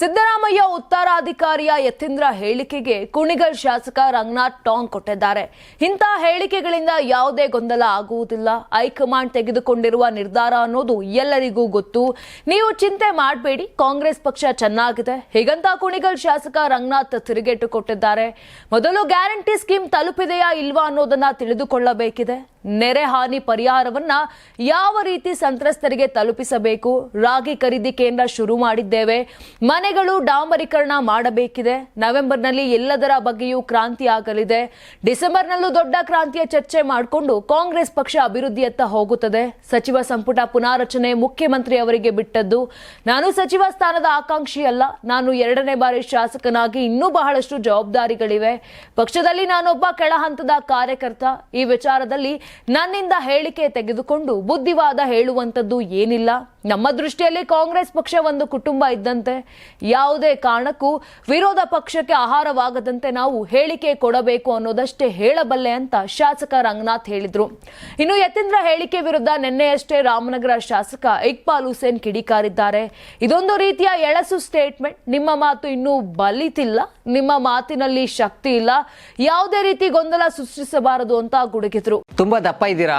ಸಿದ್ದರಾಮಯ್ಯ ಉತ್ತರಾಧಿಕಾರಿಯ ಯತೀಂದ್ರ ಹೇಳಿಕೆಗೆ ಕುಣಿಗಲ್ ಶಾಸಕ ರಂಗನಾಥ್ ಟಾಂಗ್ ಕೊಟ್ಟಿದ್ದಾರೆ. ಇಂಥ ಹೇಳಿಕೆಗಳಿಂದ ಯಾವುದೇ ಗೊಂದಲ ಆಗುವುದಿಲ್ಲ. ಹೈಕಮಾಂಡ್ ತೆಗೆದುಕೊಂಡಿರುವ ನಿರ್ಧಾರ ಅನ್ನೋದು ಎಲ್ಲರಿಗೂ ಗೊತ್ತು. ನೀವು ಚಿಂತೆ ಮಾಡಬೇಡಿ. ಕಾಂಗ್ರೆಸ್ ಪಕ್ಷ ಚೆನ್ನಾಗಿದೆ. ಹೀಗಂತ ಕುಣಿಗಲ್ ಶಾಸಕ ರಂಗನಾಥ್ ತಿರುಗೇಟು ಕೊಟ್ಟಿದ್ದಾರೆ. ಮೊದಲು ಗ್ಯಾರಂಟಿ ಸ್ಕೀಮ್ ತಲುಪಿದೆಯಾ ಇಲ್ವಾ ಅನ್ನೋದನ್ನ ತಿಳಿದುಕೊಳ್ಳಬೇಕಿದೆ. ನೆರೆ ಹಾನಿ ಪರಿಹಾರವನ್ನ ಯಾವ ರೀತಿ ಸಂತ್ರಸ್ತರಿಗೆ ತಲುಪಿಸಬೇಕು? ರಾಗಿ ಖರೀದಿ ಕೇಂದ್ರ ಶುರು ಮಾಡಿದ್ದೇವೆ. ಮನೆಗಳು ಡಾಂಬರೀಕರಣ ಮಾಡಬೇಕಿದೆ. ನವೆಂಬರ್ನಲ್ಲಿ ಎಲ್ಲದರ ಬಗ್ಗೆಯೂ ಕ್ರಾಂತಿ ಆಗಲಿದೆ. ಡಿಸೆಂಬರ್ನಲ್ಲೂ ದೊಡ್ಡ ಕ್ರಾಂತಿಯ ಚರ್ಚೆ ಮಾಡಿಕೊಂಡು ಕಾಂಗ್ರೆಸ್ ಪಕ್ಷ ಅಭಿವೃದ್ಧಿಯತ್ತ ಹೋಗುತ್ತದೆ. ಸಚಿವ ಸಂಪುಟ ಪುನಾರಚನೆ ಮುಖ್ಯಮಂತ್ರಿ ಅವರಿಗೆ ಬಿಟ್ಟದ್ದು. ನಾನು ಸಚಿವ ಸ್ಥಾನದ ಆಕಾಂಕ್ಷಿ ಅಲ್ಲ. ನಾನು ಎರಡನೇ ಬಾರಿ ಶಾಸಕನಾಗಿ ಇನ್ನೂ ಬಹಳಷ್ಟು ಜವಾಬ್ದಾರಿಗಳಿವೆ. ಪಕ್ಷದಲ್ಲಿ ನಾನೊಬ್ಬ ಕೆಳ ಹಂತದ ಕಾರ್ಯಕರ್ತ. ಈ ವಿಚಾರದಲ್ಲಿ ನನ್ನಿಂದ ಹೇಳಿಕೆ ತೆಗೆದುಕೊಂಡು ಬುದ್ಧಿವಾದ ಹೇಳುವಂಥದ್ದು ಏನಿಲ್ಲ. ನಮ್ಮ ದೃಷ್ಟಿಯಲ್ಲಿ ಕಾಂಗ್ರೆಸ್ ಪಕ್ಷ ಒಂದು ಕುಟುಂಬ ಇದ್ದಂತೆ ಯಾವುದೇ ಕಾರಣಕ್ಕೂ ವಿರೋಧ ಪಕ್ಷಕ್ಕೆ ಆಹಾರವಾಗದಂತೆ ನಾವು ಹೇಳಿಕೆ ಕೊಡಬೇಕು ಅನ್ನೋದಷ್ಟೇ ಹೇಳಬಲ್ಲೆ ಅಂತ ಶಾಸಕ ರಂಗನಾಥ್ ಹೇಳಿದ್ರು. ಇನ್ನು ಯತೀಂದ್ರ ಹೇಳಿಕೆ ವಿರುದ್ಧ ನಿನ್ನೆಯಷ್ಟೇ ರಾಮನಗರ ಶಾಸಕ ಇಕ್ಬಾಲ್ ಹುಸೇನ್ ಕಿಡಿಕಾರಿದ್ದಾರೆ. ಇದೊಂದು ರೀತಿಯ ಎಳಸು ಸ್ಟೇಟ್ಮೆಂಟ್ ನಿಮ್ಮ ಮಾತು ಇನ್ನೂ ಬಲಿತಿಲ್ಲ. ನಿಮ್ಮ ಮಾತಿನಲ್ಲಿ ಶಕ್ತಿ ಇಲ್ಲ. ಯಾವುದೇ ರೀತಿ ಗೊಂದಲ ಸೃಷ್ಟಿಸಬಾರದು ಅಂತ ಗುಡುಗಿದ್ರು. ತುಂಬಾ ದಪ್ಪ ಇದ್ದೀರಾ?